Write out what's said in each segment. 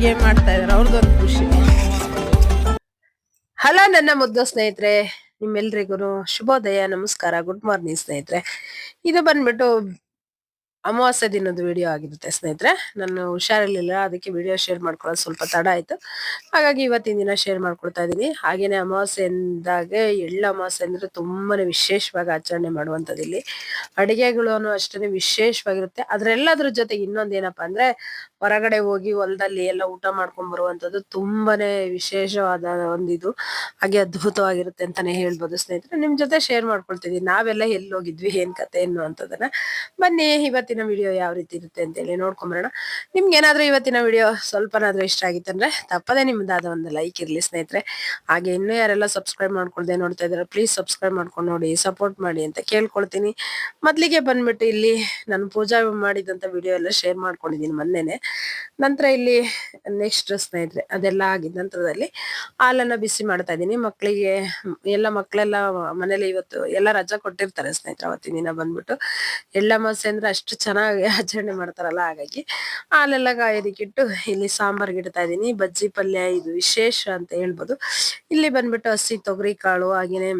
Game ಮಾಡ್ತಾ ಇದಾರೆ ಅವ್ರದ್ದೊಂದು ಖುಷಿ. ಹಲೋ ನನ್ನ ಮುದ್ದು ಸ್ನೇಹಿತರೆ, ನಿಮ್ಮೆಲ್ರಿಗೂ ಶುಭೋದಯ, ನಮಸ್ಕಾರ, ಗುಡ್ ಮಾರ್ನಿಂಗ್ ಸ್ನೇಹಿತರೆ. ಇದು ಬಂದ್ಬಿಟ್ಟು ಅಮಾವಾಸ್ಯ ದಿನದ ವಿಡಿಯೋ ಆಗಿರುತ್ತೆ ಸ್ನೇಹಿತರೆ. ನಾನು ಹುಷಾರಿರ್ಲಿಲ್ಲ, ಅದಕ್ಕೆ ವಿಡಿಯೋ ಶೇರ್ ಮಾಡ್ಕೊಳ್ಳೋದು ಸ್ವಲ್ಪ ತಡ ಆಯ್ತು. ಹಾಗಾಗಿ ಇವತ್ತಿನ ದಿನ ಶೇರ್ ಮಾಡ್ಕೊಳ್ತಾ ಇದ್ದೀನಿ. ಹಾಗೇನೆ ಅಮಾವಾಸ್ಯೆ ಎಂದಾಗ ಎಳ್ಳು ಅಮಾವಾಸ್ಯೆ ಅಂದ್ರೆ ತುಂಬಾನೇ ವಿಶೇಷವಾಗಿ ಆಚರಣೆ ಮಾಡುವಂಥದ್ದು ಇಲ್ಲಿ. ಅಡಿಗೆಗಳು ಅಷ್ಟೇ ವಿಶೇಷವಾಗಿರುತ್ತೆ. ಅದ್ರೆಲ್ಲದ್ರ ಜೊತೆಗೆ ಇನ್ನೊಂದು ಏನಪ್ಪಾ ಅಂದ್ರೆ ಹೊರಗಡೆ ಹೋಗಿ ಹೊಲದಲ್ಲಿ ಎಲ್ಲ ಊಟ ಮಾಡ್ಕೊಂಡ್ ಬರುವಂತದ್ದು ತುಂಬಾನೇ ವಿಶೇಷವಾದ ಒಂದಿದು. ಹಾಗೆ ಅದ್ಭುತವಾಗಿರುತ್ತೆ ಅಂತಾನೆ ಹೇಳ್ಬೋದು ಸ್ನೇಹಿತರೆ. ನಿಮ್ ಜೊತೆ ಶೇರ್ ಮಾಡ್ಕೊಳ್ತಿದೀನಿ. ನಾವೆಲ್ಲ ಎಲ್ಲಿ ಹೋಗಿದ್ವಿ ಏನ್ ಕತೆ ಅನ್ನುವಂಥದ್ದನ್ನ ಬನ್ನಿ, ಇವತ್ತಿನ ವಿಡಿಯೋ ಯಾವ ರೀತಿ ಇರುತ್ತೆ ಅಂತ ಹೇಳಿ ನೋಡ್ಕೊಂಬರೋಣ ನಿಮ್ಗೆ ಏನಾದ್ರೂ ಇವತ್ತಿನ ವಿಡಿಯೋ ಸ್ವಲ್ಪನಾದ್ರೂ ಇಷ್ಟ ಆಗಿತ್ತಂದ್ರೆ ತಪ್ಪದೆ ನಿಮ್ದಾದ ಒಂದು ಲೈಕ್ ಇರ್ಲಿ ಸ್ನೇಹಿತರೆ. ಹಾಗೆ ಇನ್ನು ಯಾರೆಲ್ಲ ಸಬ್ಸ್ಕ್ರೈಬ್ ಮಾಡ್ಕೊಳ್ದೆ ನೋಡ್ತಾ ಇದಾರೆ ಪ್ಲೀಸ್ ಸಬ್ಸ್ಕ್ರೈಬ್ ಮಾಡ್ಕೊಂಡು ನೋಡಿ ಸಪೋರ್ಟ್ ಮಾಡಿ ಅಂತ ಕೇಳ್ಕೊಳ್ತೀನಿ. ಮೊದ್ಲಿಗೆ ಬಂದ್ಬಿಟ್ಟು ಇಲ್ಲಿ ನಾನು ಪೂಜಾ ಮಾಡಿದಂತ ವಿಡಿಯೋ ಎಲ್ಲ ಶೇರ್ ಮಾಡ್ಕೊಂಡಿದ್ದೀನಿ ಮೊನ್ನೆನೆ. ನಂತರ ಇಲ್ಲಿ ನೆಕ್ಸ್ಟ್ ಸ್ನೇಹಿತರೆ, ಅದೆಲ್ಲ ಆಗಿದ ನಂತರದಲ್ಲಿ ಹಾಲನ್ನ ಬಿಸಿ ಮಾಡ್ತಾ ಇದ್ದೀನಿ. ಮಕ್ಕಳಿಗೆ ಎಲ್ಲ ಮಕ್ಕಳೆಲ್ಲ ಮನೇಲಿ ಇವತ್ತು ಎಲ್ಲ ರಜಾ ಕೊಟ್ಟಿರ್ತಾರೆ ಸ್ನೇಹಿತರೆ, ಅವತ್ತಿನ ದಿನ ಬಂದ್ಬಿಟ್ಟು. ಎಳ್ಳಮಾಸೆ ಅಂದ್ರೆ ಅಷ್ಟು ಚೆನ್ನಾಗಿ ಆಚರಣೆ ಮಾಡ್ತಾರಲ್ಲ, ಹಾಗಾಗಿ ಹಾಲೆಲ್ಲ ಕಾಯೋದಿಕ್ಕಿಟ್ಟು ಇಲ್ಲಿ ಸಾಂಬಾರ್ಗೆ ಇಡ್ತಾ ಇದ್ದೀನಿ. ಬಜ್ಜಿ ಪಲ್ಯ ಇದು ವಿಶೇಷ ಅಂತ ಹೇಳ್ಬೋದು. ಇಲ್ಲಿ ಬಂದ್ಬಿಟ್ಟು ಹಸಿ ತೊಗರಿ ಕಾಳು ಹಾಗೇನೆ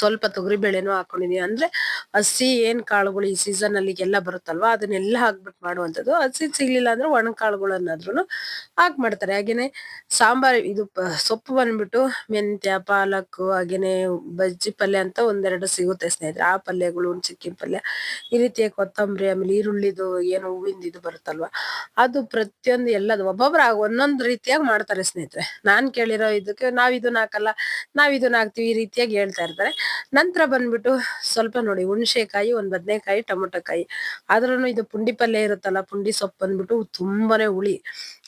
ಸ್ವಲ್ಪ ತೊಗರಿ ಬೇಳೆನೂ ಹಾಕೊಂಡಿದೀನಿ. ಅಂದ್ರೆ ಹಸಿ ಏನ್ ಕಾಳುಗಳು ಈ ಸೀಸನ್ ಅಲ್ಲಿ ಎಲ್ಲ ಬರುತ್ತಲ್ವಾ, ಅದನ್ನೆಲ್ಲ ಹಾಕ್ಬಿಟ್ಟು ಮಾಡುವಂಥದ್ದು. ಹಸಿ ಸಿಗ್ಲಿಲ್ಲ ಅಂದ್ರೆ ಒಣ ಕಾಳುಗಳನ್ನಾದ್ರೂ ಹಾಕ್ ಮಾಡ್ತಾರೆ. ಹಾಗೇನೆ ಸಾಂಬಾರ್, ಇದು ಸೊಪ್ಪು ಬಂದ್ಬಿಟ್ಟು ಮೆಂತ್ಯ, ಪಾಲಕ್, ಹಾಗೇನೆ ಬಜ್ಜಿ ಪಲ್ಯ ಅಂತ ಒಂದೆರಡು ಸಿಗುತ್ತೆ ಸ್ನೇಹಿತರೆ. ಆ ಪಲ್ಯಗಳು ಚಿಕ್ಕಿನ ಪಲ್ಯ, ಈ ರೀತಿಯ ಕೊತ್ತಂಬರಿ, ಆಮೇಲೆ ಈರುಳ್ಳಿದು, ಏನು ಹೂವಿಂದ ಇದು ಬರುತ್ತಲ್ವಾ, ಅದು ಪ್ರತಿಯೊಂದು ಎಲ್ಲದು ಒಬ್ಬೊಬ್ರು ಒಂದೊಂದು ರೀತಿಯಾಗಿ ಮಾಡ್ತಾರೆ ಸ್ನೇಹಿತರೆ. ನಾನ್ ಕೇಳಿರೋ ಇದಕ್ಕೆ ನಾವ್ ಇದನ್ನ ಹಾಕಲ್ಲ ನಾವ್ ಇದನ್ನ ಹಾಕ್ತಿವಿ ಈ ರೀತಿಯಾಗಿ ಹೇಳ್ತಾ ಇರ್ತಾರೆ. ನಂತರ ಬಂದ್ಬಿಟ್ಟು ಸ್ವಲ್ಪ ನೋಡಿ ಹುಣಸೆಕಾಯಿ, ಒಂದು ಬದನೆಕಾಯಿ, ಟೊಮೊಟೊಕಾಯಿ. ಆದ್ರೂ ಇದು ಪುಂಡಿ ಪಲ್ಯ ಇರುತ್ತಲ್ಲ, ಪುಂಡಿ ಸೊಪ್ಪು ಬಂದ್ಬಿಟ್ಟು ತುಂಬಾನೇ ಹುಳಿ.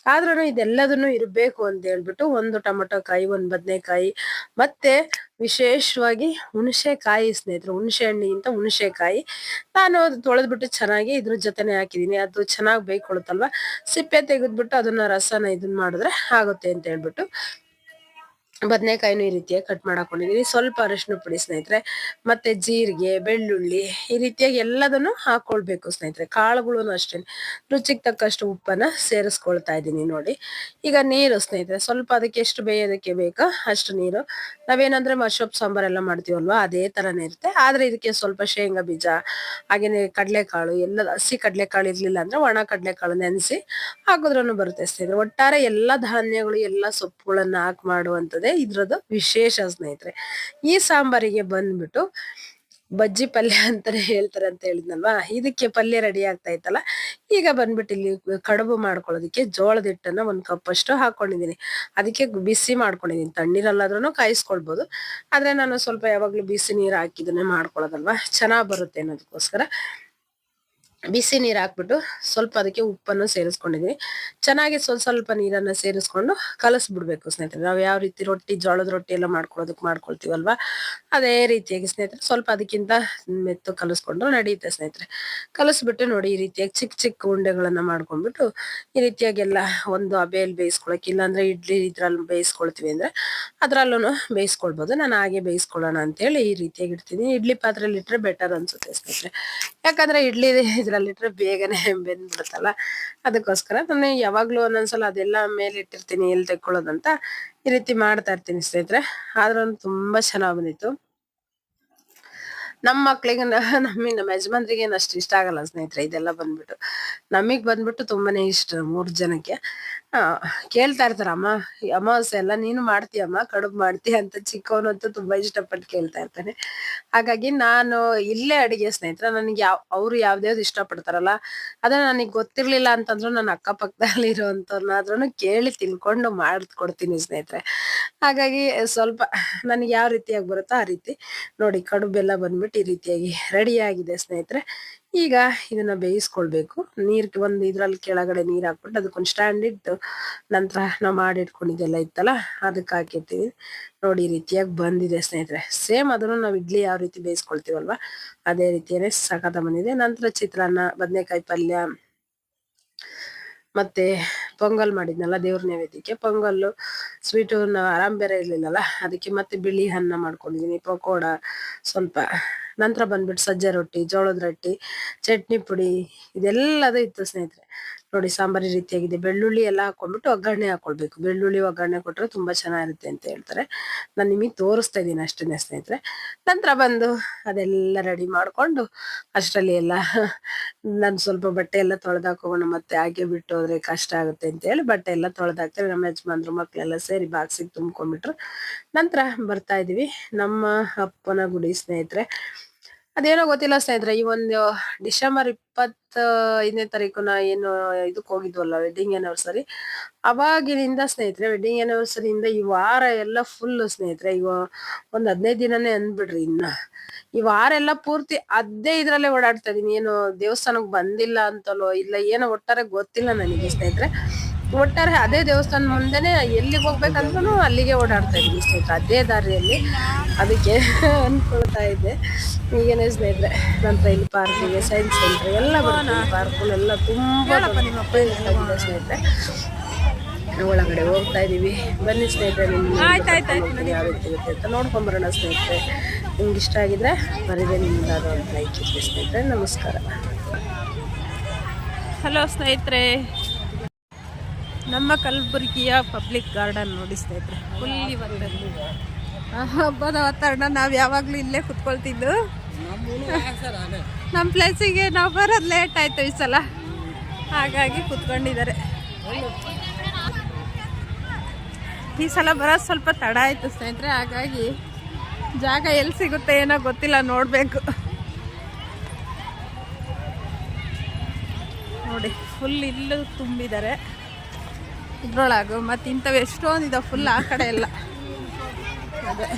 ಆದ್ರೂ ಇದೆಲ್ಲದನ್ನು ಇರಬೇಕು ಅಂತ ಹೇಳ್ಬಿಟ್ಟು ಒಂದು ಟೊಮೊಟೊ ಕಾಯಿ ಒಂದ್ ಬದನೆಕಾಯಿ, ಮತ್ತೆ ವಿಶೇಷವಾಗಿ ಹುಣಸೆಕಾಯಿ ಸ್ನೇಹಿತರು, ಹುಣಸೆ ಹಣ್ಣಿಗಿಂತ ಹುಣಸೆಕಾಯಿ. ನಾನು ಅದು ತೊಳೆದ್ಬಿಟ್ಟು ಚೆನ್ನಾಗಿ ಇದ್ರ ಜೊತೆನೆ ಹಾಕಿದೀನಿ ಅದು ಚೆನ್ನಾಗಿ ಬೇಯ್ಕೊಳುತ್ತಲ್ವ? ಸಿಪ್ಪೆ ತೆಗೆದ್ಬಿಟ್ಟು ಅದನ್ನ ರಸನ ಇದನ್ನ ಮಾಡಿದ್ರೆ ಆಗುತ್ತೆ ಅಂತ ಹೇಳ್ಬಿಟ್ಟು ಬದನೆಕಾಯಿನೂ ಈ ರೀತಿಯಾಗಿ ಕಟ್ ಮಾಡಾಕೊಂಡಿದೀನಿ. ಸ್ವಲ್ಪ ಅರಿಶಿನ ಪುಡಿ ಸ್ನೇಹಿತರೆ, ಮತ್ತೆ ಜೀರಿಗೆ, ಬೆಳ್ಳುಳ್ಳಿ ಈ ರೀತಿಯಾಗಿ ಎಲ್ಲದನ್ನು ಹಾಕೊಳ್ಬೇಕು ಸ್ನೇಹಿತರೆ. ಕಾಳುಗಳು ಅಷ್ಟೇ. ರುಚಿಗೆ ತಕ್ಕಷ್ಟು ಉಪ್ಪನ್ನ ಸೇರಿಸ್ಕೊಳ್ತಾ ಇದ್ದೀನಿ ನೋಡಿ. ಈಗ ನೀರು ಸ್ನೇಹಿತರೆ, ಸ್ವಲ್ಪ ಅದಕ್ಕೆ ಎಷ್ಟು ಬೇಯೋದಕ್ಕೆ ಬೇಕೋ ಅಷ್ಟು ನೀರು. ನಾವೇನಂದ್ರೆ ಮಶೋಪ್ ಸಾಂಬಾರ್ ಎಲ್ಲ ಮಾಡ್ತೀವಲ್ವಾ, ಅದೇ ತರನೇ ಇರುತ್ತೆ. ಆದ್ರೆ ಇದಕ್ಕೆ ಸ್ವಲ್ಪ ಶೇಂಗಾ ಬೀಜ, ಹಾಗೇನೆ ಕಡಲೆಕಾಳು, ಎಲ್ಲ ಹಸಿ ಕಡಲೆಕಾಳು ಇರ್ಲಿಲ್ಲ ಅಂದ್ರೆ ಒಣ ಕಡಲೆಕಾಳು ನೆನೆಸಿ ಹಾಕಿದ್ರೂ ಬರುತ್ತೆ ಸ್ನೇಹಿತರೆ. ಒಟ್ಟಾರೆ ಎಲ್ಲ ಧಾನ್ಯಗಳು, ಎಲ್ಲ ಸೊಪ್ಪುಗಳನ್ನ ಹಾಕಿ ಮಾಡುವಂತದ್ದೇ ಇದ್ರದ್ದು ವಿಶೇಷ ಸ್ನೇಹಿತರೆ. ಈ ಸಾಂಬಾರಿಗೆ ಬಂದ್ಬಿಟ್ಟು ಬಜ್ಜಿ ಪಲ್ಯ ಅಂತಾನೆ ಹೇಳ್ತಾರೆ ಅಂತ ಹೇಳಿದ್ನಲ್ವಾ? ಇದಕ್ಕೆ ಪಲ್ಯ ರೆಡಿ ಆಗ್ತಾ ಇತ್ತಲ್ಲ? ಈಗ ಬಂದ್ಬಿಟ್ಟು ಇಲ್ಲಿ ಕಡುಬು ಮಾಡ್ಕೊಳ್ಳೋದಕ್ಕೆ ಜೋಳದ ಹಿಟ್ಟನ್ನ ಒಂದ್ ಕಪ್ ಅಷ್ಟು ಹಾಕೊಂಡಿದೀನಿ ಅದಕ್ಕೆ ಬಿಸಿ ಮಾಡ್ಕೊಂಡಿದೀನಿ ತಣ್ಣೀರಲ್ಲಾದ್ರೂ ಕಾಯಿಸ್ಕೊಳ್ಬೋದು. ಆದ್ರೆ ನಾನು ಸ್ವಲ್ಪ ಯಾವಾಗ್ಲೂ ಬಿಸಿ ನೀರು ಹಾಕಿದನ್ನೇ ಮಾಡ್ಕೊಳ್ಳೋದಲ್ವಾ? ಚೆನ್ನಾಗ್ ಬರುತ್ತೆ ಅನ್ನೋದಕ್ಕೋಸ್ಕರ. ಬಿಸಿ ನೀರು ಹಾಕ್ಬಿಟ್ಟು ಸ್ವಲ್ಪ ಅದಕ್ಕೆ ಉಪ್ಪನ್ನು ಸೇರಿಸ್ಕೊಂಡಿದ್ವಿ. ಚೆನ್ನಾಗಿ ಸ್ವಲ್ಪ ಸ್ವಲ್ಪ ನೀರನ್ನು ಸೇರಿಸ್ಕೊಂಡು ಕಲಸ್ಬಿಡ್ಬೇಕು ಸ್ನೇಹಿತರೆ. ನಾವು ಯಾವ ರೀತಿ ರೊಟ್ಟಿ, ಜೋಳದ ರೊಟ್ಟಿ ಎಲ್ಲ ಮಾಡ್ಕೊಳ್ಳೋದಕ್ಕೆ ಮಾಡ್ಕೊಳ್ತೀವಲ್ವಾ? ಅದೇ ರೀತಿಯಾಗಿ ಸ್ನೇಹಿತರೆ ಸ್ವಲ್ಪ ಅದಕ್ಕಿಂತ ಮೆತ್ತು ಕಲಸ್ಕೊಂಡು ನಡೆಯುತ್ತೆ ಸ್ನೇಹಿತರೆ. ಕಲಸ್ಬಿಟ್ಟು ನೋಡಿ ಈ ರೀತಿಯಾಗಿ ಚಿಕ್ಕ ಚಿಕ್ಕ ಉಂಡೆಗಳನ್ನು ಮಾಡ್ಕೊಂಡ್ಬಿಟ್ಟು ಈ ರೀತಿಯಾಗಿ ಎಲ್ಲ ಒಂದು ಅಬೆಯಲ್ಲಿ ಬೇಯಿಸ್ಕೊಳಕ್ಕೆ ಇಲ್ಲಾಂದ್ರೆ ಇಡ್ಲಿ ಇದ್ರಲ್ಲಿ ಬೇಯಿಸ್ಕೊಳ್ತೀವಿ ಅಂದರೆ ಅದರಲ್ಲೂ ಬೇಯಿಸ್ಕೊಳ್ಬೋದು. ನಾನು ಹಾಗೆ ಬೇಯಿಸ್ಕೊಳ್ಳೋಣ ಅಂತೇಳಿ ಈ ರೀತಿಯಾಗಿ ಇಡ್ತೀನಿ. ಇಡ್ಲಿ ಪಾತ್ರೆಯಲ್ಲಿ ಇಟ್ಟರೆ ಬೆಟರ್ ಅನ್ಸುತ್ತೆ ಸ್ನೇಹಿತರೆ. ಯಾಕಂದ್ರೆ ಇಡ್ಲಿ ಇದ್ರಲ್ಲಿಟ್ರೆ ಬೇಗನೆ ಬೆಂದ್ಬಿಡುತ್ತಲ್ಲ? ಅದಕ್ಕೋಸ್ಕರ ನಾನು ಯಾವಾಗ್ಲೂ ಒಂದೊಂದ್ಸಲ ಅದೆಲ್ಲ ಮೇಲೆ ಇಟ್ಟಿರ್ತೀನಿ ಎಲ್ಲಿ ತೆಕ್ಕೊಳ್ಳೋದಂತ ಈ ರೀತಿ ಮಾಡ್ತಾ ಇರ್ತೀನಿ ಸ್ನೇಹಿತರೆ. ಆದ್ರೂ ತುಂಬಾ ಚೆನ್ನಾಗ್ ಬಂದಿತ್ತು. ನಮ್ಮ ಮಕ್ಳಿಗೆ ನಮಗೆ ನಮ್ಮ ಯಜಮಾನ್ರಿಗೆ ಏನು ಅಷ್ಟು ಇಷ್ಟ ಆಗಲ್ಲ ಸ್ನೇಹಿತರೆ, ಇದೆಲ್ಲ ಬಂದ್ಬಿಟ್ಟು. ನಮಗೆ ಬಂದ್ಬಿಟ್ಟು ತುಂಬಾನೇ ಇಷ್ಟ ಮೂರು ಜನಕ್ಕೆ. ಕೇಳ್ತಾ ಇರ್ತಾರ, ಅಮ್ಮ ಅಮಾವಾಸ್ಯ ಎಲ್ಲ ನೀನು ಮಾಡ್ತೀಯಮ್ಮ, ಕಡುಬು ಮಾಡ್ತೀಯ ಅಂತ ಚಿಕ್ಕವನಂತೂ ತುಂಬಾ ಇಷ್ಟಪಟ್ಟು ಕೇಳ್ತಾ ಇರ್ತಾನೆ. ಹಾಗಾಗಿ ನಾನು ಇಲ್ಲೇ ಅಡಿಗೆ ಸ್ನೇಹಿತರ, ನನಗೆ ಯಾವ, ಅವ್ರು ಯಾವ್ದ್ಯಾವ್ದು ಇಷ್ಟಪಡ್ತಾರಲ್ಲ, ಅದನ್ನ ನನಗೆ ಗೊತ್ತಿರ್ಲಿಲ್ಲ ಅಂತಂದ್ರು ನನ್ನ ಅಕ್ಕಪಕ್ಕದಲ್ಲಿ ಇರೋಂಥವ್ರನ್ನಾದ್ರೂ ಕೇಳಿ ತಿಳ್ಕೊಂಡು ಮಾಡ್ಕೊಡ್ತೀನಿ ಸ್ನೇಹಿತರೆ. ಹಾಗಾಗಿ ಸ್ವಲ್ಪ ನನಗೆ ಯಾವ ರೀತಿಯಾಗಿ ಬರುತ್ತೋ ಆ ರೀತಿ. ನೋಡಿ ಕಡುಬೆಲ್ಲ ಬಂದ್ಬಿಟ್ಟು ಈ ರೀತಿಯಾಗಿ ರೆಡಿ ಆಗಿದೆ ಸ್ನೇಹಿತರೆ. ಈಗ ಇದನ್ನ ಬೇಯಿಸ್ಕೊಳ್ಬೇಕು. ನೀರ್ ಒಂದು ಇದ್ರಲ್ಲಿ ಕೆಳಗಡೆ ನೀರ್ ಹಾಕ್ಬಿಟ್ಟು ಅದಕ್ಕೊಂದು ಸ್ಟ್ಯಾಂಡ್ ಇಟ್ಟು ನಂತರ ನಾವು ಮಾಡಿಟ್ಕೊಂಡಿದ್ದೆಲ್ಲ ಇತ್ತಲ್ಲ, ಅದಕ್ಕೆ ಹಾಕಿರ್ತೀವಿ. ನೋಡಿ, ಈ ರೀತಿಯಾಗಿ ಬಂದಿದೆ ಸ್ನೇಹಿತರೆ. ಸೇಮ್ ಅದನ್ನು ನಾವು ಇಡ್ಲಿ ಯಾವ ರೀತಿ ಬೇಯಿಸ್ಕೊಳ್ತೀವಲ್ವ? ಅದೇ ರೀತಿಯೇ ಸಖತ ಬಂದಿದೆ. ನಂತರ ಚಿತ್ರಾನ್ನ, ಬದನೆಕಾಯಿ ಪಲ್ಯ ಮತ್ತೆ ಪೊಂಗಲ್ ಮಾಡಿದ್ನಲ್ಲ ದೇವ್ರ ನೈವೇದ್ಯಕ್ಕೆ. ಪೊಂಗಲ್ಲು ಸ್ವೀಟು ಆರಾಮ್ ಬೇರೆ ಇರ್ಲಿಲ್ಲಲ್ಲ, ಅದಕ್ಕೆ ಮತ್ತೆ ಬಿಳಿ ಅನ್ನ ಮಾಡ್ಕೊಂಡಿದೀನಿ, ಪಕೋಡ ಸ್ವಲ್ಪ. ನಂತರ ಬಂದ್ಬಿಟ್ಟು ಸಜ್ಜೆ ರೊಟ್ಟಿ, ಜೋಳದ ರೊಟ್ಟಿ, ಚಟ್ನಿ ಪುಡಿ ಇದೆಲ್ಲದು ಇತ್ತು ಸ್ನೇಹಿತರೆ. ನೋಡಿ ಸಾಂಬಾರಿ ರೀತಿಯಾಗಿದೆ. ಬೆಳ್ಳುಳ್ಳಿ ಎಲ್ಲ ಹಾಕೊಂಡ್ಬಿಟ್ಟು ಒಗ್ಗರಣೆ ಹಾಕೊಳ್ಬೇಕು. ಬೆಳ್ಳುಳ್ಳಿ ಒಗ್ಗರಣೆ ಕೊಟ್ಟರೆ ತುಂಬಾ ಚೆನ್ನಾಗಿರುತ್ತೆ ಅಂತ ಹೇಳ್ತಾರೆ. ನಾನು ನಿಮಗೆ ತೋರಿಸ್ತಾ ಇದ್ದೀನಿ ಅಷ್ಟೇ ಸ್ನೇಹಿತರೆ. ನಂತರ ಬಂದು ಅದೆಲ್ಲ ರೆಡಿ ಮಾಡ್ಕೊಂಡು ಅಷ್ಟರಲ್ಲಿ ಎಲ್ಲ ನಾನು ಸ್ವಲ್ಪ ಬಟ್ಟೆ ಎಲ್ಲ ತೊಳೆದಾಕೋಣ ಮತ್ತೆ ಹಾಗೆ ಬಿಟ್ಟು ಹೋದ್ರೆ ಕಷ್ಟ ಆಗುತ್ತೆ ಅಂತ ಹೇಳಿ ಬಟ್ಟೆ ಎಲ್ಲ ತೊಳೆದಾಕ್ತಾರೆ. ನಮ್ಮ ಯಜಮಾನ್ರು ಮಕ್ಕಳೆಲ್ಲ ಸೇರಿ ಬಾಕ್ಸಿಗೆ ತುಂಬ್ಕೊಂಡ್ಬಿಟ್ರು. ನಂತರ ಬರ್ತಾ ಇದೀವಿ ನಮ್ಮ ಅಪ್ಪನ ಗುಡಿ ಸ್ನೇಹಿತರೆ. ಅದೇನೋ ಗೊತ್ತಿಲ್ಲ ಸ್ನೇಹಿತರೆ, ಈ ಒಂದು ಡಿಸೆಂಬರ್ ಇಪ್ಪತ್ತ ಐದನೇ ತಾರೀಕು ನಾ ಏನು ಇದಕ್ಕೆ ಹೋಗಿದ್ವಲ್ಲ ವೆಡ್ಡಿಂಗ್ ಆನಿವರ್ಸರಿ ಅವಾಗಿನಿಂದ ಸ್ನೇಹಿತರೆ ವೆಡ್ಡಿಂಗ್ ಆನಿವರ್ಸರಿಯಿಂದ ಈ ವಾರ ಎಲ್ಲ ಫುಲ್ ಸ್ನೇಹಿತರೆ, ಇವ ಒಂದ್ ಹದಿನೈದು ದಿನನೇ ಅಂದ್ಬಿಡ್ರಿ ಇನ್ನ. ಈ ವಾರ ಎಲ್ಲ ಪೂರ್ತಿ ಅದೇ ಇದರಲ್ಲೇ ಓಡಾಡ್ತಾ ಇದೀನಿ. ಏನು ದೇವಸ್ಥಾನಕ್ಕೆ ಬಂದಿಲ್ಲ ಅಂತಲೋ ಇಲ್ಲ, ಏನೋ ಒಟ್ಟಾರೆ ಗೊತ್ತಿಲ್ಲ ನನಗೆ ಸ್ನೇಹಿತರೆ. ಒಟ್ಟಾರೆ ಅದೇ ದೇವಸ್ಥಾನ ಮುಂದೆನೆ ಎಲ್ಲಿಗೆ ಹೋಗ್ಬೇಕಂದ್ರೂ ಅಲ್ಲಿಗೆ ಓಡಾಡ್ತಾ ಇದ್ದೀನಿ ಸ್ನೇಹಿತರೆ ಅದೇ ದಾರಿಯಲ್ಲಿ. ಅದಕ್ಕೆ ಅನ್ಕೊಳ್ತಾ ಇದ್ದೆ. ಈಗೇನೇ ಸ್ನೇಹಿತರೆ ನಂತರ ಇಲ್ಲಿ ಪಾರ್ಕಿಗೆ ಸೈನ್ಸ್ ಸೆಂಟರ್ ಎಲ್ಲ ಬರ್ತೀನಿ ಪಾರ್ಕ್ಗಳೆಲ್ಲ ತುಂಬ ಸ್ನೇಹಿತರೆ. ಒಳಗಡೆ ಹೋಗ್ತಾ ಇದ್ದೀವಿ. ಬನ್ನಿ ಸ್ನೇಹಿತರೆ ನಿಮ್ಗೆ ಯಾವ ರೀತಿ ಇರುತ್ತೆ ಅಂತ ನೋಡ್ಕೊಂಬರೋಣ ಸ್ನೇಹಿತರೆ. ನಿಮ್ಗೆ ಇಷ್ಟ ಆಗಿದ್ರೆ ಬರೀದೆ ಒಂದು ಲೈಕ್ ಇರ್ಲಿ ಸ್ನೇಹಿತರೆ. ನಮಸ್ಕಾರ. ಹಲೋ ಸ್ನೇಹಿತರೆ. ನಮ್ಮ ಕಲಬುರಗಿಯ ಪಬ್ಲಿಕ್ ಗಾರ್ಡನ್ ನೋಡಿ ಸ್ನೇಹಿತರೆ ಫುಲ್ ಹಬ್ಬದ ವಾತಾವರಣ ನಾವು ಯಾವಾಗಲೂ ಇಲ್ಲೇ ಕುತ್ಕೊಳ್ತಿದ್ದು. ನಮ್ಮ ಪ್ಲೇಸಿಗೆ ನಾವು ಬರೋದು ಲೇಟ್ ಆಯ್ತು ಈ ಸಲ. ಹಾಗಾಗಿ ಕುತ್ಕೊಂಡಿದ್ದಾರೆ. ಈ ಸಲ ಬರೋದು ಸ್ವಲ್ಪ ತಡ ಆಯ್ತು ಸ್ನೇಹಿತರೆ ಹಾಗಾಗಿ ಜಾಗ ಎಲ್ಲಿ ಸಿಗುತ್ತೆ ಏನೋ ಗೊತ್ತಿಲ್ಲ ನೋಡಬೇಕು. ನೋಡಿ ಫುಲ್ ಇಲ್ಲೂ ತುಂಬಿದ್ದಾರೆ. ಇದ್ರೊಳಗು, ಮತ್ತು ಇಂಥವು ಎಷ್ಟೊಂದು ಇದಾವೆ ಫುಲ್ ಆ ಕಡೆ ಎಲ್ಲ. ಅದೇ.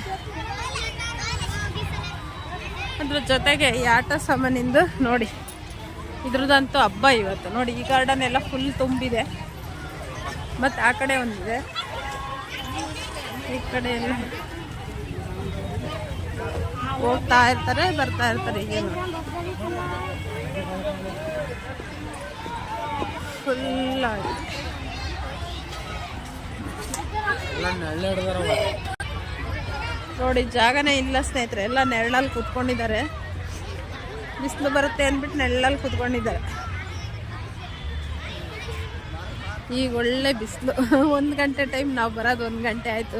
ಅದ್ರ ಜೊತೆಗೆ ಈ ಆಟ ಸಾಮಾನಿಂದು ನೋಡಿ. ಇದ್ರದಂತೂ ಹಬ್ಬ ಇವತ್ತು. ನೋಡಿ, ಈ ಗಾರ್ಡನ್ ಎಲ್ಲ ಫುಲ್ ತುಂಬಿದೆ. ಮತ್ತು ಆ ಕಡೆ ಒಂದಿದೆ. ಈ ಕಡೆ ಎಲ್ಲ ಹೋಗ್ತಾ ಇರ್ತಾರೆ, ಬರ್ತಾ ಇರ್ತಾರೆ ಈಗ ಫುಲ್ ಆಗಿದೆ ನೋಡಿ ಜಾಗನೇ ಇಲ್ಲ ಸ್ನೇಹಿತರೆ. ಎಲ್ಲ ನೆರಳಲ್ಲಿ ಕೂತ್ಕೊಂಡಿದ್ದಾರೆ. ಬಿಸಿಲು ಬರುತ್ತೆ ಅಂದ್ಬಿಟ್ಟು ನೆರಳಲ್ಲಿ ಕೂತ್ಕೊಂಡಿದ್ದಾರೆ. ಈಗ ಒಳ್ಳೆ ಬಿಸಿಲು. ಒಂದು ಗಂಟೆ ಟೈಮ್ ನಾವು ಬರೋದು ಒಂದು ಗಂಟೆ ಆಯಿತು.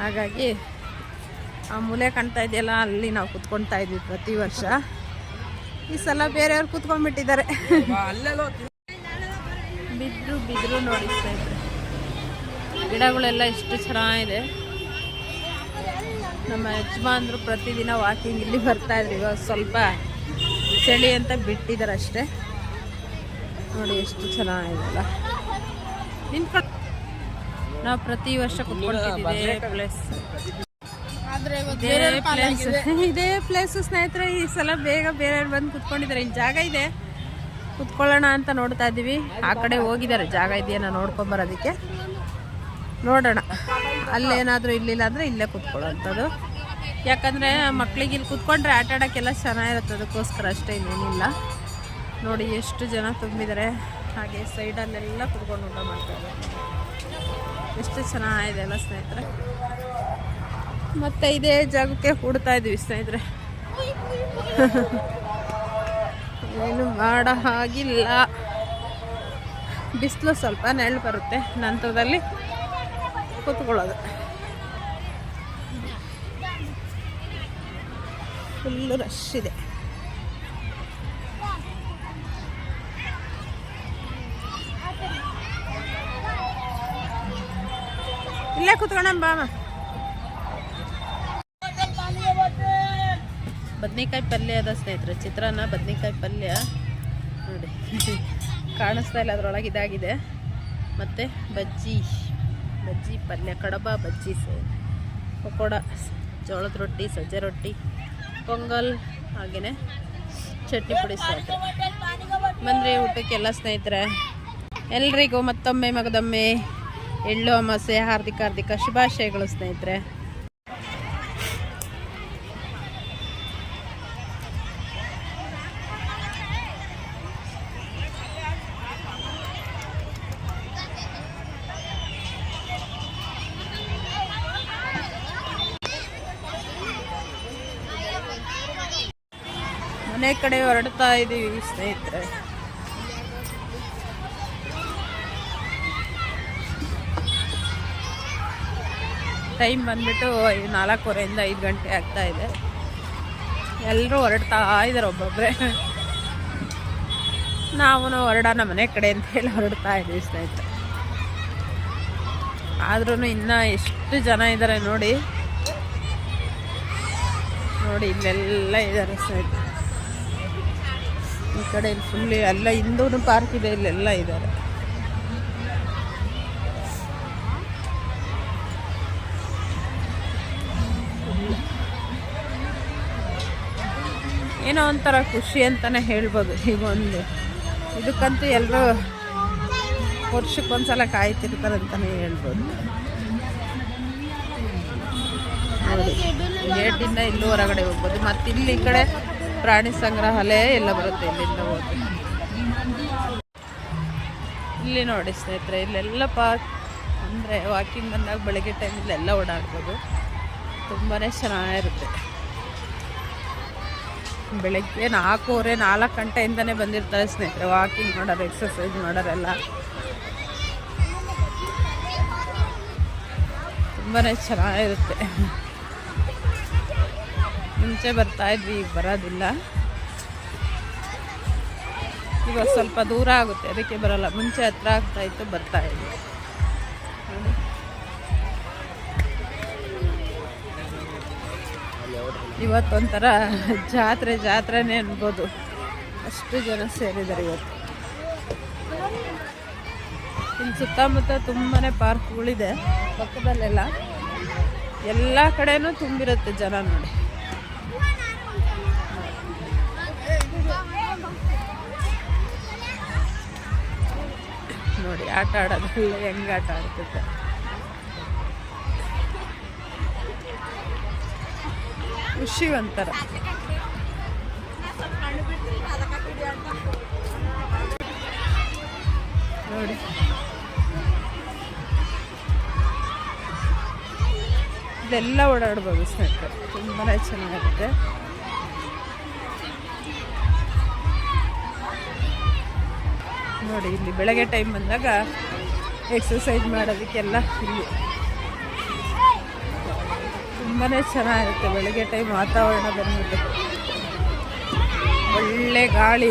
ಹಾಗಾಗಿ ಆ ಮೂಲೆ ಕಾಣ್ತಾ ಇದೆಯಲ್ಲ ಅಲ್ಲಿ ನಾವು ಕುತ್ಕೊಳ್ತಾ ಇದ್ವಿ ಪ್ರತಿ ವರ್ಷ. ಈ ಸಲ ಬೇರೆಯವ್ರು ಕುತ್ಕೊಂಡ್ಬಿಟ್ಟಿದ್ದಾರೆ. ಬಿದ್ರು ಬಿದ್ರು ನೋಡಿ ಸ್ನೇಹಿತರೆ. ಗಿಡಗಳೆಲ್ಲ ಎಷ್ಟು ಚೆನ್ನಾಗಿದೆ. ನಮ್ಮ ಯಜಮಾನ್ರು ಪ್ರತಿದಿನ ವಾಕಿಂಗ್ ಇಲ್ಲಿ ಬರ್ತಾ ಇದ್ರು. ಇವಾಗ ಸ್ವಲ್ಪ ಚಳಿ ಅಂತ ಬಿಟ್ಟಿದ್ದಾರೆ ಅಷ್ಟೇ. ನೋಡಿ ಎಷ್ಟು ಚೆನ್ನಾಗಿದೆಲ್ಲ. ನಿಂತ್ಕೊಂಡು ನಾವು ಪ್ರತಿ ವರ್ಷ ಕುತ್ಕೊಳ್ತಿದ್ದೀವಿ ಪ್ಲೇಸ್ ಇದೇ ಪ್ಲೇಸ್ ಇದೇ ಪ್ಲೇಸ್ ಸ್ನೇಹಿತರೆ ಈ ಸಲ ಬೇಗ ಬೇರೆ ಬಂದು ಕುತ್ಕೊಂಡಿದ್ದಾರೆ. ಇಲ್ಲಿ ಜಾಗ ಇದೆ. ಕುತ್ಕೊಳ್ಳೋಣ ಅಂತ ನೋಡ್ತಾ ಇದ್ದೀವಿ ಆ ಕಡೆ ಹೋಗಿದ್ದಾರೆ. ಜಾಗ ಇದೆಯೇನೋ ನೋಡ್ಕೊಂಬರೋದಕ್ಕೆ ನೋಡೋಣ. ಅಲ್ಲೇನಾದರೂ ಇಲ್ಲಿಲ್ಲ ಅಂದರೆ ಇಲ್ಲೇ ಕೂತ್ಕೊಳ್ಳೋವಂಥದ್ದು. ಯಾಕಂದರೆ ಮಕ್ಳಿಗೆ ಇಲ್ಲಿ ಕೂತ್ಕೊಂಡ್ರೆ ಆಟ ಆಡೋಕ್ಕೆಲ್ಲ ಚೆನ್ನಾಗಿರುತ್ತೆ. ಅದಕ್ಕೋಸ್ಕರ ಅಷ್ಟೇ ಇನ್ನೇನಿಲ್ಲ. ನೋಡಿ ಎಷ್ಟು ಜನ ತುಂಬಿದ್ದಾರೆ ಹಾಗೆ ಸೈಡಲ್ಲೆಲ್ಲ ಕುತ್ಕೊಂಡು ಊಟ ಮಾಡ್ತಾರೆ ಎಷ್ಟು ಚೆನ್ನಾಗಿದೆ ಅಲ್ಲ ಸ್ನೇಹಿತರೆ. ಮತ್ತು ಇದೇ ಜಾಗಕ್ಕೆ ಹುಡ್ತಾ ಇದ್ವಿ ಸ್ನೇಹಿತರೆ. ಏನು ಮಾಡೋ ಹಾಗಿಲ್ಲ. ಬಿಸಿಲು ಸ್ವಲ್ಪ ನೆರಳು ಬರುತ್ತೆ. ನಂತರದಲ್ಲಿ ಕೂತ್ಕೊಳ್ಳೋದು. ಫುಲ್ಲು ರಶ್ ಇದೆ. ಇಲ್ಲೇ ಕೂತ್ಕೊಂಡ ಬಾ. ಬದ್ನಿಕಾಯಿ ಪಲ್ಯ ಅದ ಸ್ನೇಹಿತರೆ, ಚಿತ್ರಾನ್ನ ಬದ್ನಿಕಾಯಿ ಪಲ್ಯ. ನೋಡಿ, ಕಾಣಿಸ್ತಾ ಇಲ್ಲ, ಅದ್ರೊಳಗೆ ಇದಾಗಿದೆ. ಮತ್ತು ಬಜ್ಜಿ. ಬಜ್ಜಿ, ಪಲ್ಯ, ಕಡಬ, ಬಜ್ಜಿ ಪಕೋಡ, ಜೋಳದ ರೊಟ್ಟಿ, ಸಜ್ಜೆ ರೊಟ್ಟಿ, ಪೊಂಗಲ್ ಹಾಗೆಯೇ ಚಟ್ನಿ ಪುಡಿ ಸಾಕು ಬಂದರೆ ಊಟಕ್ಕೆಲ್ಲ ಸ್ನೇಹಿತರೆ, ಎಲ್ರಿಗೂ ಮತ್ತೊಮ್ಮೆ, ಮಗದೊಮ್ಮೆ, ಎಳ್ಳು, ಅಮಾಸೆ, ಹಾರ್ದಿಕ ಹಾರ್ದಿಕ ಶುಭಾಶಯಗಳು ಸ್ನೇಹಿತರೆ. ಮನೆ ಕಡೆ ಹೊರಡ್ತಾ ಇದ್ದೀವಿ ಸ್ನೇಹಿತರೆ. ಟೈಮ್ ಬಂದ್ಬಿಟ್ಟು ನಾಲ್ಕೂವರೆಯಿಂದ ಐದು ಗಂಟೆ ಆಗ್ತಾ ಇದೆ. ಎಲ್ಲರೂ ಹೊರಡ್ತಾ ಇದ್ದಾರೆ ಒಬ್ಬೊಬ್ಬರೇ ನಾವು ಹೊರಡೋಣ ಮನೆ ಕಡೆ ಅಂತ ಹೇಳಿ ಹೊರಡ್ತಾ ಇದ್ದೀವಿ ಸ್ನೇಹಿತರೆ. ಆದ್ರೂ ಇನ್ನೂ ಎಷ್ಟು ಜನ ಇದ್ದಾರೆ ನೋಡಿ. ನೋಡಿ ಇಲ್ಲೆಲ್ಲ ಇದ್ದಾರೆ ಸ್ನೇಹಿತರೆ. ಈ ಕಡೆ ಫುಲ್ ಎಲ್ಲ ಹಿಂದೂ ಪಾರ್ಕ್ ಇದೆ, ಇಲ್ಲೆಲ್ಲ ಇದ್ದಾರೆ ಏನೋ ಒಂಥರ ಖುಷಿ ಅಂತಾನೆ ಹೇಳ್ಬೋದು ಈಗ ಒಂದು. ಇದಕ್ಕಂತೂ ಎಲ್ಲರೂ ವರ್ಷಕ್ಕೊಂದ್ಸಲ ಕಾಯ್ತಿರ್ತಾರೆ ಅಂತಲೇ ಹೇಳ್ಬೋದು. ಗೇಟಿಂದ ಇಲ್ಲೂ ಹೊರಗಡೆ ಹೋಗ್ಬೋದು. ಮತ್ತು ಇಲ್ಲಿ ಈ ಕಡೆ ಪ್ರಾಣಿ ಸಂಗ್ರಹಾಲಯ ಎಲ್ಲ ಬರುತ್ತೆ ಇಲ್ಲಿಂದ ಹೋಗಿ. ಇಲ್ಲಿ ನೋಡಿ ಸ್ನೇಹಿತರೆ, ಇಲ್ಲೆಲ್ಲ ಪಾರ್ಕ್ ಅಂದರೆ ವಾಕಿಂಗ್ ಬಂದಾಗ ಬೆಳಗ್ಗೆ ಟೈಮಲ್ಲಿ ಎಲ್ಲ ಓಡಾಡ್ಬೋದು. ತುಂಬಾ ಚೆನ್ನಾಗಿರುತ್ತೆ. ಬೆಳಗ್ಗೆ ನಾಲ್ಕೂವರೆ, ನಾಲ್ಕು ಗಂಟೆಯಿಂದನೇ ಬಂದಿರ್ತಾರೆ ಸ್ನೇಹಿತರೆ ವಾಕಿಂಗ್ ಮಾಡೋರು ಎಕ್ಸಸೈಸ್ ಮಾಡೋರೆಲ್ಲ ತುಂಬಾ ಚೆನ್ನಾಗಿರುತ್ತೆ. ಮುಂಚೆ ಬರ್ತಾ ಇದ್ವಿ, ಈಗ ಬರೋದಿಲ್ಲ. ಇವಾಗ ಸ್ವಲ್ಪ ದೂರ ಆಗುತ್ತೆ, ಅದಕ್ಕೆ ಬರಲ್ಲ. ಮುಂಚೆ ಹತ್ರ ಆಗ್ತಾ ಇತ್ತು, ಬರ್ತಾ ಇದ್ವಿ. ಇವತ್ತೊಂಥರ ಜಾತ್ರೆ, ಜಾತ್ರೆನೇ ಅನ್ಬೋದು. ಅಷ್ಟು ಜನ ಸೇರಿದ್ದಾರೆ ಇವತ್ತು. ಇಲ್ಲಿ ಸುತ್ತಮುತ್ತ ತುಂಬಾ ಪಾರ್ಕ್ಗಳಿದೆ ಪಕ್ಕದಲ್ಲೆಲ್ಲ. ಎಲ್ಲ ಕಡೆನೂ ತುಂಬಿರುತ್ತೆ ಜನ ನೋಡಿ. ನೋಡಿ ಆಟ ಆಡೋದೆಲ್ಲ ಹೆಂಗೆ ಆಟ ಆಡ್ತಿದ್ದೆ. ಖುಷಿ ಒಂಥರ. ನೋಡಿ. ಇದೆಲ್ಲ ಓಡಾಡ್ಬೋದು ಸ್ನೇಹಿತರೆ. ತುಂಬಾ ಚೆನ್ನಾಗಿರುತ್ತೆ ನೋಡಿ, ಇಲ್ಲಿ ಬೆಳಗ್ಗೆ ಟೈಮ್ ಬಂದಾಗ ಎಕ್ಸಸೈಸ್ ಮಾಡೋದಕ್ಕೆಲ್ಲ ಇಲ್ಲಿ. ತುಂಬಾ ಚೆನ್ನಾಗಿರುತ್ತೆ ಬೆಳಗ್ಗೆ ಟೈಮ್ ವಾತಾವರಣ ಬಂದ್ಬಿಟ್ಟು. ಒಳ್ಳೆ ಗಾಳಿ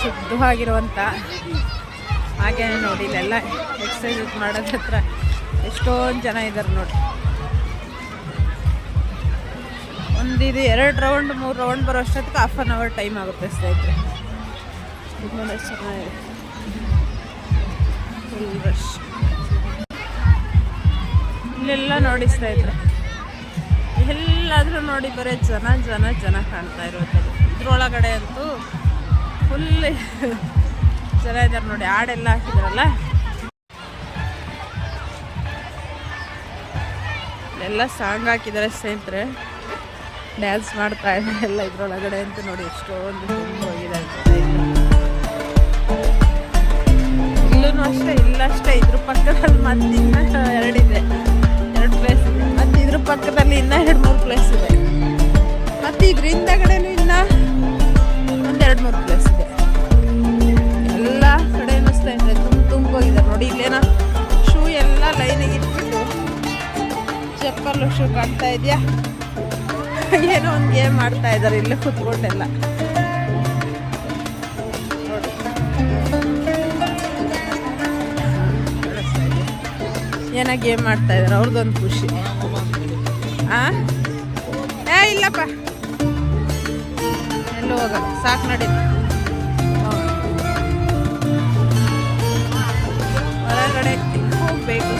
ಶುದ್ಧವಾಗಿರುವಂಥ ಹಾಗೆ ನೋಡಿ, ಇಲ್ಲೆಲ್ಲ ಎಕ್ಸಸೈಸ್ ಮಾಡೋದ್ರ ಹತ್ರ ಎಷ್ಟೊಂದು ಜನ ಇದ್ದಾರೆ ನೋಡಿ. ಒಂದಿದು ಎರಡು ರೌಂಡ್ ಮೂರು ರೌಂಡ್ ಬರೋ ಅಷ್ಟೊತ್ತಿಗೆ ಹಾಫ್ ಆನ್ ಅವರ್ ಟೈಮ್ ಆಗುತ್ತೆ ಸ್ನೇಹಿತರೆ. ತುಂಬಾ ಚೆನ್ನಾಗಿದೆ ಫುಲ್ ರಶ್ ಇಲ್ಲೆಲ್ಲ ನೋಡಿ ಸ್ನೇಹಿತರೆ. ಎಲ್ಲಾದರೂ ನೋಡಿ ಬರೀ ಜನ ಜನ ಜನ ಕಾಣ್ತಾ ಇರೋದು. ಇದ್ರೊಳಗಡೆ ಅಂತೂ ಫುಲ್ ಜನ ಇದ್ದಾರೆ ನೋಡಿ ಹಾಡೆಲ್ಲ ಹಾಕಿದ್ರಲ್ಲ. ಎಲ್ಲ ಸಾಂಗ್ ಹಾಕಿದ್ದಾರೆ ಸ್ನೇಹಿತರೆ. ಡ್ಯಾನ್ಸ್ ಮಾಡ್ತಾ ಇದ್ದಾರೆ ಎಲ್ಲ ಇದ್ರೊಳಗಡೆ ಅಂತೂ ನೋಡಿ, ಎಷ್ಟೊಂದು ಹೋಗಿದೆ ಇಲ್ಲಷ್ಟೇ ಇದ್ರ ಪಕ್ಕದಲ್ಲಿ ಮತ್ತೆ ಇನ್ನ ಎರಡಿದೆ ಎರಡು ಪ್ಲೇಸ್ ಇದೆ. ಮತ್ತೆ ಇದ್ರ ಪಕ್ಕದಲ್ಲಿ ಇನ್ನ ಎರಡು ಮೂರು ಪ್ಲೇಸ್ ಇದೆ. ಮತ್ತೆ ಇದ್ರ ಹಿಂದಗಡೆನೂ ಇನ್ನ ಒಂದೆರಡು ಮೂರು ಪ್ಲೇಸ್ ಇದೆ. ಎಲ್ಲ ಕಡೆ ಅನ್ನಿಸ್ತಾ ಇದೆ. ತುಂಬ ತುಂಬ ನೋಡಿ, ಇಲ್ಲೇನ ಶೂ ಎಲ್ಲ ಲೈನಿಗೆ ಇಟ್ಬಿಟ್ಟು ಚಪ್ಪಲು ಶೂ ಕಾಣ್ತಾ ಇದೆಯಾ? ಏನೋ ಒಂದು ಗೇಮ್ ಮಾಡ್ತಾ ಇದ್ದಾರೆ ಇಲ್ಲೇ ಕುತ್ಕೊಂಡೆಲ್ಲ. ಏನೋ ಗೇಮ್ ಮಾಡ್ತಾ ಇದ್ದಾರೆ ಅವ್ರದ್ದೊಂದು ಖುಷಿ. ಆ? ಏ, ಇಲ್ಲಪ್ಪ. ಎಲ್ಲೂ ಹೋಗ ಸಾಕು ನಡಿ. ಹೊರಗಡೆ ಹೋಗ್ಬೇಕು